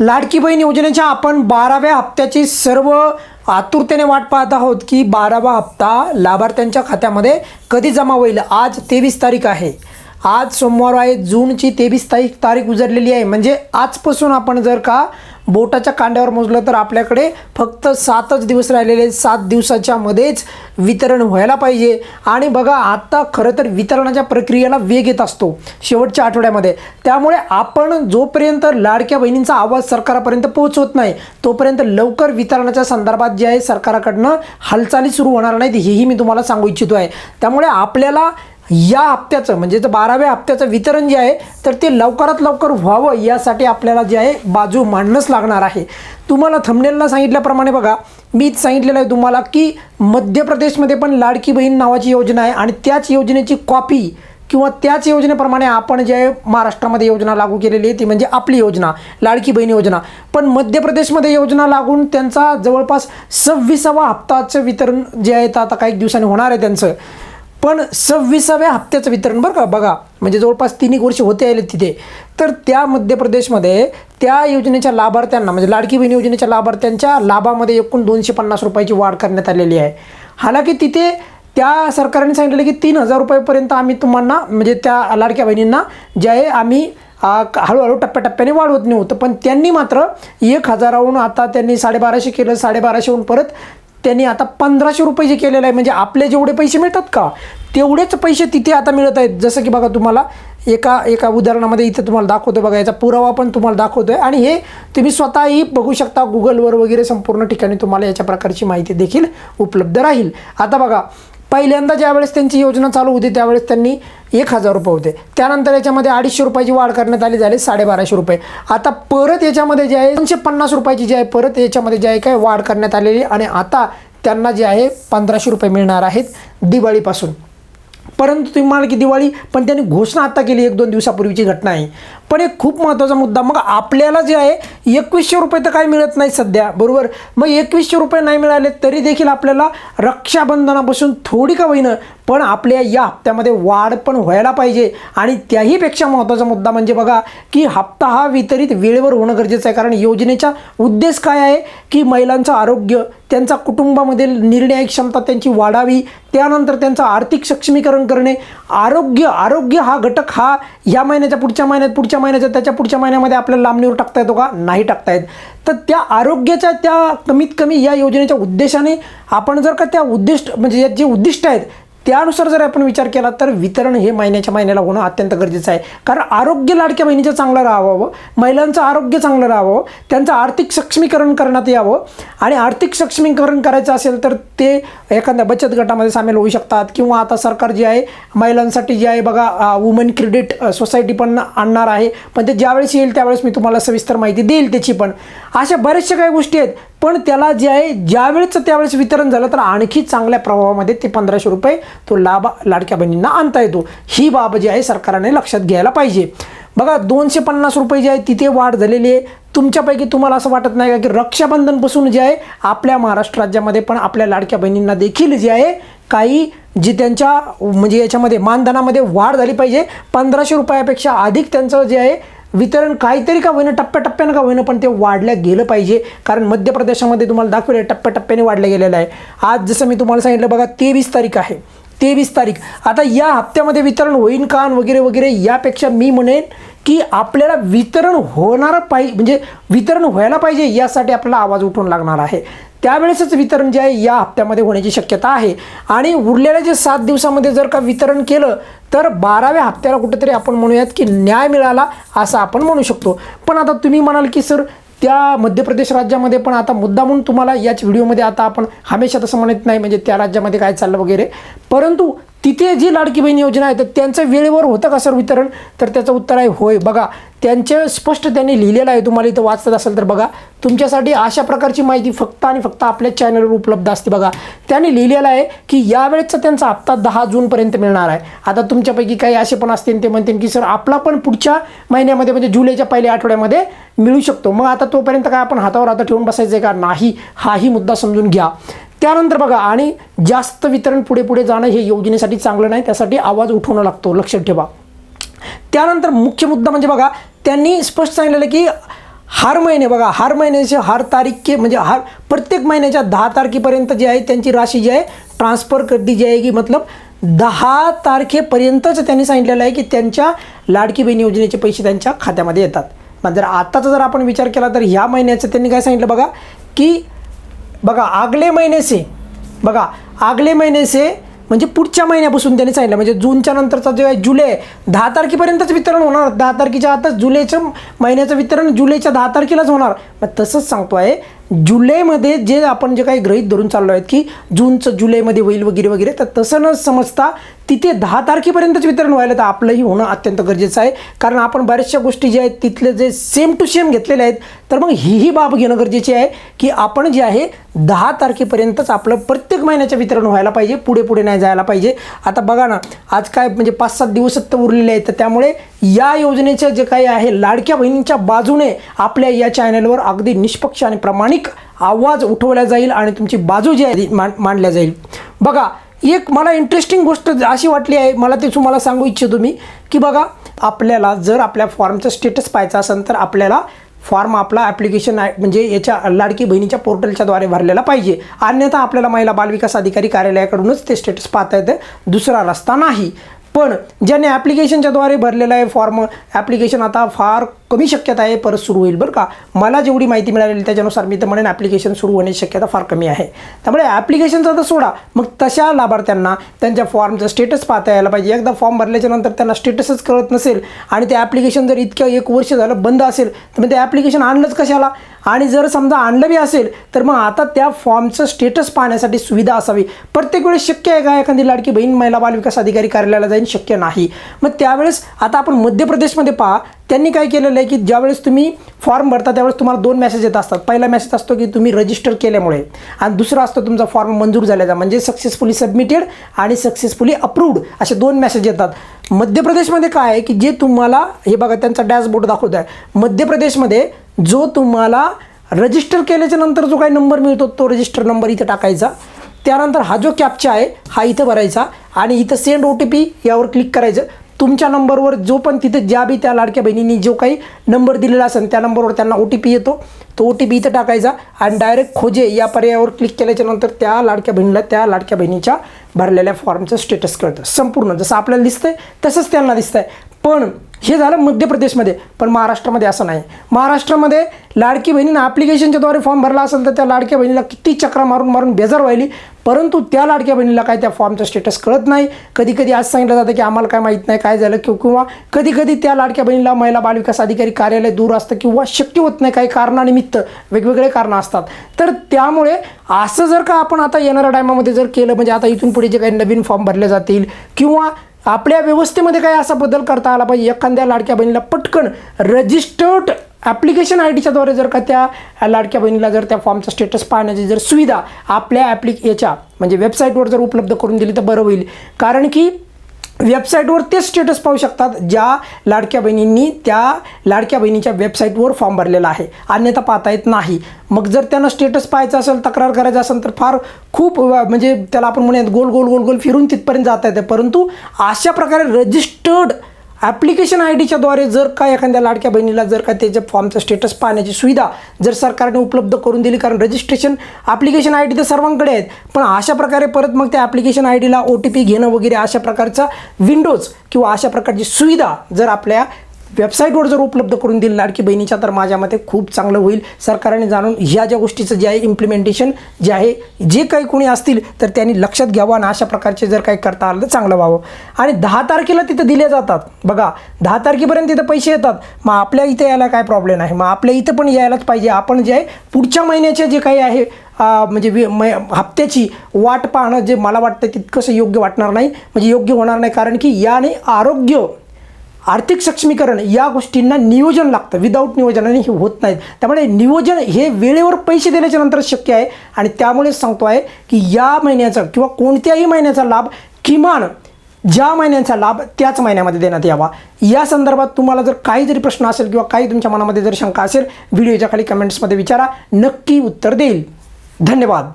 लाडकी बहीण योजनेच्या आपण बाराव्या हप्त्याची सर्व आतुरतेने वाट पाहत आहोत की बारावा हप्ता लाभार्थ्यांच्या खात्यामध्ये कधी जमा होईल? आज तेवीस तारीख आहे. आज सोमवार आहे. जूनची तेवीस तारीख तारीख उजरलेली आहे. म्हणजे आजपासून आपण जर का बोटाच्या कांड्यावर मोजलं तर आपल्याकडे फक्त सातच दिवस राहिलेले सात दिवसाच्या मध्येच वितरण व्हायला पाहिजे. आणि बघा आत्ता खरं तर वितरणाच्या प्रक्रियेला वेग येत असतो शेवटच्या आठवड्यामध्ये. त्यामुळे आपण जोपर्यंत लाडक्या बहिणींचा आवाज सरकारापर्यंत पोहोचवत नाही तोपर्यंत लवकर वितरणाच्या संदर्भात जे आहे सरकाराकडनं हालचाली सुरू होणार नाहीत हेही मी तुम्हाला सांगू इच्छितो आहे. त्यामुळे आपल्याला या हप्त्याचं म्हणजे तर बाराव्या हप्त्याचं वितरण जे आहे तर ते लवकरात लवकर व्हावं यासाठी आपल्याला जे आहे बाजू मांडणंच लागणार आहे. तुम्हाला थमनेलला सांगितल्याप्रमाणे बघा मीच सांगितलेलं आहे तुम्हाला की मध्य प्रदेशमध्ये पण लाडकी बहीण नावाची योजना आहे आणि त्याच योजनेची कॉपी किंवा त्याच योजनेप्रमाणे आपण जे आहे महाराष्ट्रामध्ये योजना लागू केलेली आहे ती म्हणजे आपली योजना लाडकी बहीण योजना. पण मध्य प्रदेशमध्ये योजना लागून त्यांचा जवळपास सव्वीसावा हप्ताचं वितरण जे आहे तर आता काही दिवसांनी होणार आहे त्यांचं. पण सव्वीसाव्या हप्त्याचं वितरण बरं का बघा. म्हणजे जवळपास तीन एक वर्ष होते आले तिथे. तर त्या मध्य प्रदेशमध्ये त्या योजनेच्या लाभार्थ्यांना म्हणजे लाडकी बहीण योजनेच्या लाभार्थ्यांच्या लाभामध्ये एकूण दोनशे पन्नास रुपयाची वाढ करण्यात आलेली आहे. हालाकी तिथे त्या सरकारने सांगितलेलं की तीन हजार रुपयापर्यंत आम्ही तुम्हाला म्हणजे त्या लाडक्या बहिणींना जे आहे आम्ही हळूहळू टप्प्याटप्प्याने वाढवत नव्हतं पण त्यांनी मात्र एक हजाराहून आता त्यांनी साडेबाराशे केलं साडेबाराशेहून परत त्यांनी आता पंधराशे रुपये जे केलेलं आहे म्हणजे आपले जेवढे पैसे मिळतात का तेवढेच पैसे तिथे आता मिळत आहेत. जसं की बघा तुम्हाला एका एका उदाहरणामध्ये इथं तुम्हाला दाखवतो बघा याचा पुरावा पण तुम्हाला दाखवतो आहे आणि हे तुम्ही स्वतःही बघू शकता गुगलवर वगैरे संपूर्ण ठिकाणी तुम्हाला याच्या प्रकारची माहिती देखील उपलब्ध राहील. आता बघा पहिल्यांदा ज्यावेळेस त्यांची योजना चालू होती त्यावेळेस त्यांनी एक हजार रुपये होते. त्यानंतर याच्यामध्ये अडीचशे रुपयाची वाढ करण्यात आली झाली साडेबाराशे रुपये. आता परत याच्यामध्ये जे आहे दोनशे पन्नास रुपयाची जी आहे परत याच्यामध्ये जे आहे काय वाढ करण्यात आलेली आणि आता त्यांना जे आहे पंधराशे रुपये मिळणार आहेत दिवाळीपासून. परंतु तुम्ही म्हणाल की दिवाळी पण त्यांनी घोषणा आता केली एक दोन दिवसापूर्वीची घटना आहे. पण एक खूप महत्त्वाचा मुद्दा मग आपल्याला जे आहे एकवीसशे रुपये तर काय मिळत नाही सध्या बरोबर? मग एकवीसशे रुपये नाही मिळाले तरी देखील आपल्याला रक्षाबंधनापासून थोडी का होईना पण आपल्या या हप्त्यामध्ये वाढ पण व्हायला पाहिजे. आणि त्याहीपेक्षा महत्त्वाचा मुद्दा म्हणजे बघा की हप्ता हा वितरित वेळेवर होणं गरजेचं आहे. कारण योजनेचा उद्देश काय आहे? की महिलांचं आरोग्य त्यांचा कुटुंबामधील निर्णय क्षमता त्यांची वाढावी त्यानंतर त्यांचं आर्थिक सक्षमीकरण करणे. आरोग्य आरोग्य हा घटक हा ह्या महिन्याच्या पुढच्या महिन्यात पुढच्या महिन्याच्या त्याच्या पुढच्या महिन्यामध्ये आपल्याला लांबणीवर टाकता येतो का? नाही टाकता येत. तर त्या आरोग्याच्या त्या कमीत कमी या योजनेच्या उद्देशाने आपण जर का त्या उद्दिष्ट म्हणजे जे उद्दिष्ट आहेत त्यानुसार जर आपण विचार केला तर वितरण हे महिन्याच्या महिन्याला होणं अत्यंत गरजेचं आहे. कारण आरोग्य लाडक्या बहिणीचं चांगलं राहावं महिलांचं आरोग्य चांगलं राहावं त्यांचं आर्थिक सक्षमीकरण करण्यात यावं आणि आर्थिक सक्षमीकरण करायचं असेल तर ते एखाद्या बचत गटामध्ये सामील होऊ शकतात किंवा आता सरकार जे आहे महिलांसाठी जे आहे बघा वुमन क्रेडिट सोसायटी पण आणणार आहे. पण ते ज्यावेळेस येईल त्यावेळेस मी तुम्हाला सविस्तर माहिती देईल त्याची पण. अशा बऱ्याचशा काही गोष्टी आहेत. पण त्याला जे आहे ज्यावेळेचं त्यावेळेस वितरण झालं तर आणखी चांगल्या प्रभावामध्ये ते पंधराशे रुपये तो लाभ लाडक्या बहिणींना आणता येतो. ही बाब जी आहे सरकारने लक्षात घ्यायला पाहिजे. बघा दोनशे पन्नास रुपये जे आहे तिथे वाढ झालेली आहे. तुमच्यापैकी तुम्हाला असं वाटत नाही का की रक्षाबंधनपासून जे आहे आपल्या महाराष्ट्र राज्यामध्ये पण आपल्या लाडक्या बहिणींना देखील जे आहे काही जी त्यांच्या म्हणजे याच्यामध्ये मानधनामध्ये वाढ झाली पाहिजे. पंधराशे रुपयापेक्षा अधिक त्यांचं जे आहे वितरण काहीतरी का होईना टप्प्याटप्प्यानं का होईना पण ते वाढलं गेलं पाहिजे. कारण मध्य प्रदेशामध्ये तुम्हाला दाखवलं टप्प्याटप्प्याने वाढलं गेलेलं आहे. आज जसं मी तुम्हाला सांगितलं बघा तेवीस तारीख आहे. तेवीस तारीख. आता या हप्त्यामध्ये वितरण होईन का वगैरे वगैरे यापेक्षा मी म्हणेन की आपल्याला वितरण होणारं पाहिजे म्हणजे वितरण व्हायला पाहिजे यासाठी आपल्याला आवाज उठवून लागणार आहे. त्यावेळेसच वितरण जे आहे या हप्त्यामध्ये होण्याची शक्यता आहे. आणि उरलेल्या जे सात दिवसामध्ये जर का वितरण केलं तर बाराव्या हप्त्याला कुठेतरी आपण म्हणूयात की न्याय मिळाला असं आपण म्हणू शकतो. पण आता तुम्ही म्हणाल की सर त्या मध्य प्रदेश राज्यामध्ये पण आता मुद्दा म्हणून तुम्हाला याच व्हिडिओमध्ये आता आपण हमेशा तसं म्हणत नाही म्हणजे त्या राज्यामध्ये काय चाललं वगैरे. परंतु तिथे जी लाडकी बहीण योजना आहे तर त्यांचं वेळेवर होतं का सर वितरण? तर त्याचं उत्तर आहे होय. बघा त्यांचे स्पष्ट त्यांनी लिहिलेलं आहे. तुम्हाला इथं वाचत असेल तर बघा. तुमच्यासाठी अशा प्रकारची माहिती फक्त आणि फक्त आपल्या चॅनलवर उपलब्ध असते बघा. त्यांनी लिहिलेलं आहे की यावेळेचा त्यांचा हप्ता दहा जूनपर्यंत मिळणार आहे. आता तुमच्यापैकी काही असे पण असतील ते म्हणतील की सर आपला पण पुढच्या महिन्यामध्ये म्हणजे जुलैच्या पहिल्या आठवड्यामध्ये मिळू शकतो. मग आता तोपर्यंत काय आपण हातावर आता ठेवून बसायचं आहे का? नाही. हाही मुद्दा समजून घ्या. त्यानंतर बघा आणि जास्त वितरण पुढे पुढे जाणं हे योजनेसाठी चांगलं नाही. त्यासाठी आवाज उठवणं लागतो. लक्षात ठेवा. त्यानंतर मुख्य मुद्दा म्हणजे बघा त्यांनी स्पष्ट सांगितलेलं की हर महिने बघा हर महिन्याचे हर तारीख के म्हणजे हर प्रत्येक महिन्याच्या दहा तारखेपर्यंत जी आहे त्यांची राशी जी आहे ट्रान्सफर जी आहे की मतलब दहा तारखेपर्यंतच त्यांनी सांगितलेलं आहे की त्यांच्या लाडकी बहीण योजनेचे पैसे त्यांच्या खात्यामध्ये येतात. मग जर आत्ताचा जर आपण विचार केला तर ह्या महिन्याचं त्यांनी काय सांगितलं बघा की बघा आगले महिने से बघा आगले महिने से म्हणजे पुढच्या महिन्यापासून त्यांनी सांगितलं. म्हणजे जूनच्या नंतरचा जो आहे जुलै दहा तारखेपर्यंतच वितरण होणार. दहा तारखेच्या आताच जुलैच्या महिन्याचं वितरण जुलैच्या दहा तारखेलाच होणार. मग तसंच सांगतो आहे जुलैमध्ये जे आपण जे काही गृहित धरून चाललो आहेत की जूनचं जुलैमध्ये होईल वगैरे वगैरे तर तसं न समजता तिथे दहा तारखेपर्यंतच वितरण व्हायला तर आपलंही होणं अत्यंत गरजेचं आहे. कारण आपण बऱ्याचशा गोष्टी ज्या आहेत तिथले जे सेम टू सेम घेतलेले आहेत तर मग हीही बाब घेणं गरजेचे आहे की आपण जे आहे दहा तारखेपर्यंतच आपलं प्रत्येक महिन्याचं वितरण व्हायला पाहिजे पुढे पुढे नाही जायला पाहिजे. आता बघा ना आज काय म्हणजे पाच सात दिवसच तर उरलेले आहेत तर त्यामुळे या योजनेचं जे काही आहे लाडक्या बहिणींच्या बाजूने आपल्या या चॅनलवर अगदी निष्पक्ष आणि प्रामाणिक आवाज उठवला जाईल आणि तुमची बाजू जी आहे मांडल्या जाईल. बघा एक मला इंटरेस्टिंग गोष्ट अशी वाटली आहे मला ते तुम्हाला सांगू इच्छितो मी की बघा आपल्याला जर आपल्या फॉर्मचा स्टेटस पाहायचा असेल तर आपल्याला फॉर्म आपला ॲप्लिकेशन आहे म्हणजे याच्या लाडकी बहिणीच्या पोर्टलच्याद्वारे भरलेला पाहिजे. अन्यथा आपल्याला महिला बालविकास अधिकारी कार्यालयाकडूनच ते स्टेटस पाहता येतं दुसरा रस्ता नाही. पण ज्याने ॲप्लिकेशनच्याद्वारे भरलेलं आहे फॉर्म ॲप्लिकेशन आता फार कमी शक्यता आहे परत सुरू होईल बरं का. मला जेवढी माहिती मिळालेली त्याच्यानुसार मी तर म्हणेन ॲप्लिकेशन सुरू होण्याची शक्यता फार कमी आहे. त्यामुळे ॲप्लिकेशनचा तर सोडा. मग तशा लाभार्थ्यांना त्यांच्या फॉर्मचं स्टेटस पाहता यायला पाहिजे. एकदा फॉर्म भरल्याच्या नंतर त्यांना स्टेटसच कळत नसेल आणि ते ॲप्लिकेशन जर इतकं एक वर्ष झालं बंद असेल तर मग ते ॲप्लिकेशन आणलंच कशाला? आणि जर समजा आणलं बी असेल तर मग आता त्या फॉर्मचं स्टेटस पाहण्यासाठी सुविधा असावी. प्रत्येक वेळेस शक्य आहे का एखादी लाडकी बहीण महिला बालविकास अधिकारी कार्यालयाला जाईन? शक्य नाही. मग त्यावेळेस आता आपण मध्य प्रदेशमध्ये पहा. त्यांनी काय केलेलं आहे की ज्यावेळेस तुम्ही फॉर्म भरता त्यावेळेस तुम्हाला दोन मेसेज येत असतात. पहिला मेसेज असतो की तुम्ही रजिस्टर केल्यामुळे आणि दुसरा असतो तुमचा फॉर्म मंजूर झाल्याचा म्हणजे सक्सेसफुली सबमिटेड आणि सक्सेसफुली अप्रूव्ड असे दोन मेसेज येतात. मध्य प्रदेशमध्ये काय आहे की जे तुम्हाला हे बघा त्यांचा डॅशबोर्ड दाखवत आहे. मध्य प्रदेशमध्ये जो तुम्हाला रजिस्टर केल्याच्यानंतर जो काही नंबर मिळतो तो रजिस्टर नंबर इथं टाकायचा. त्यानंतर हा जो कॅप्चा आहे हा इथं भरायचा आणि इथं सेंड ओ टी पी यावर क्लिक करायचं. तुमच्या नंबरवर जो पण तिथे ज्या बी त्या लाडक्या बहिणींनी जो काही नंबर दिलेला असेल त्या नंबरवर त्यांना ओ टी पी येतो. तो ओ टी पी इथं टाकायचा आणि डायरेक्ट खोजे या पर्यायावर क्लिक केल्याच्यानंतर त्या लाडक्या बहिणीला त्या लाडक्या बहिणीच्या भरलेल्या फॉर्मचं स्टेटस कळतं. संपूर्ण जसं आपल्याला दिसतंय तसंच त्यांना दिसतंय. पण हे झालं मध्य प्रदेशमध्ये. पण महाराष्ट्रामध्ये असं नाही. महाराष्ट्रामध्ये लाडकी बहिणीनं ॲप्लिकेशनच्याद्वारे फॉर्म भरला असेल तर त्या लाडक्या बहिणीला किती चक्रा मारून मारून बेजार व्हायली. परंतु त्या लाडक्या बहिणीला काय त्या फॉर्मचं स्टेटस कळत नाही. कधी कधी असं सांगितलं जातं की आम्हाला काय माहीत नाही काय झालं किंवा किंवा कधी कधी त्या लाडक्या बहिणीला महिला बालविकास अधिकारी कार्यालय दूर असतं किंवा शक्य होत नाही काही कारणानिमित्त. वेगवेगळे कारणं असतात. तर त्यामुळे असं जर का आपण आता येणाऱ्या टायमामध्ये जर केलं म्हणजे आता इथून पुढे जे काही नवीन फॉर्म भरले जातील किंवा आपल्या व्यवस्थेमध्ये काही असा बदल करता आला पाहिजे? एखाद्या लाडक्या बहिणीला पटकन रजिस्टर्ड ॲप्लिकेशन आय डीच्याद्वारे जर का त्या लाडक्या बहिणीला जर त्या फॉर्मचा स्टेटस पाहण्याची जर सुविधा आपल्या ॲप्लिक याच्या म्हणजे वेबसाईटवर जर उपलब्ध करून दिली तर बरं होईल. कारण की वेबसाईटवर तेच स्टेटस पाहू शकतात ज्या लाडक्या बहिणींनी त्या लाडक्या बहिणीच्या वेबसाईटवर फॉर्म भरलेला आहे. अन्यथा पाहता येत नाही. मग जर त्यांना स्टेटस पाहायचं असेल तक्रार करायचं असेल तर फार खूप म्हणजे त्याला आपण म्हणूयात गोल गोल गोल गोल फिरून तिथपर्यंत जाता येतं. परंतु अशा प्रकारे रजिस्टर्ड ॲप्लिकेशन आय डीच्याद्वारे जर का एखाद्या लाडक्या बहिणीला जर का त्याच्या फॉर्मचं स्टेटस पाहण्याची सुविधा जर सरकारने उपलब्ध करून दिली कारण रजिस्ट्रेशन ॲप्लिकेशन आय डी तर सर्वांकडे आहेत पण अशा प्रकारे परत मग त्या ॲप्लिकेशन आय डीला ओ टी पी घेणं वगैरे अशा प्रकारचा विंडोज किंवा अशा प्रकारची सुविधा जर आपल्या वेबसाईटवर जर उपलब्ध करून दिली लाडकी बहिणीच्या तर माझ्या मते खूप चांगलं होईल. सरकारने जाणून ह्या ज्या गोष्टीचं जे आहे इम्प्लिमेंटेशन जे आहे जे काही कोणी असतील तर त्यांनी लक्षात घ्यावं आणि अशा प्रकारचे जर काही करता आलं तर चांगलं व्हावं. आणि दहा तारखेला तिथं दिले जातात. बघा दहा तारखेपर्यंत तिथं पैसे येतात. मग आपल्या इथं यायला काय प्रॉब्लेम आहे? मग आपल्या इथं पण यायलाच पाहिजे. आपण जे आहे पुढच्या महिन्याचे जे काही आहे म्हणजे वि- मै हप्त्याची वाट पाहणं जे मला वाटतं तितकंसं योग्य वाटणार नाही. म्हणजे योग्य होणार नाही कारण की याने आरोग्य आर्थिक सक्षमीकरण या गोष्टींना नियोजन लागतं. विदाऊट नियोजनाने हे होत नाहीत. त्यामुळे नियोजन हे वेळेवर पैसे देण्याच्या नंतर शक्य आहे. आणि त्यामुळेच सांगतो आहे की या महिन्याचा किंवा कोणत्याही महिन्याचा लाभ किमान ज्या महिन्यांचा लाभ त्याच महिन्यामध्ये देण्यात यावा. या संदर्भात तुम्हाला जर काही जरी प्रश्न असेल किंवा काही तुमच्या मनामध्ये जर शंका असेल व्हिडिओच्या खाली कमेंट्समध्ये विचारा. नक्की उत्तर देईल. धन्यवाद.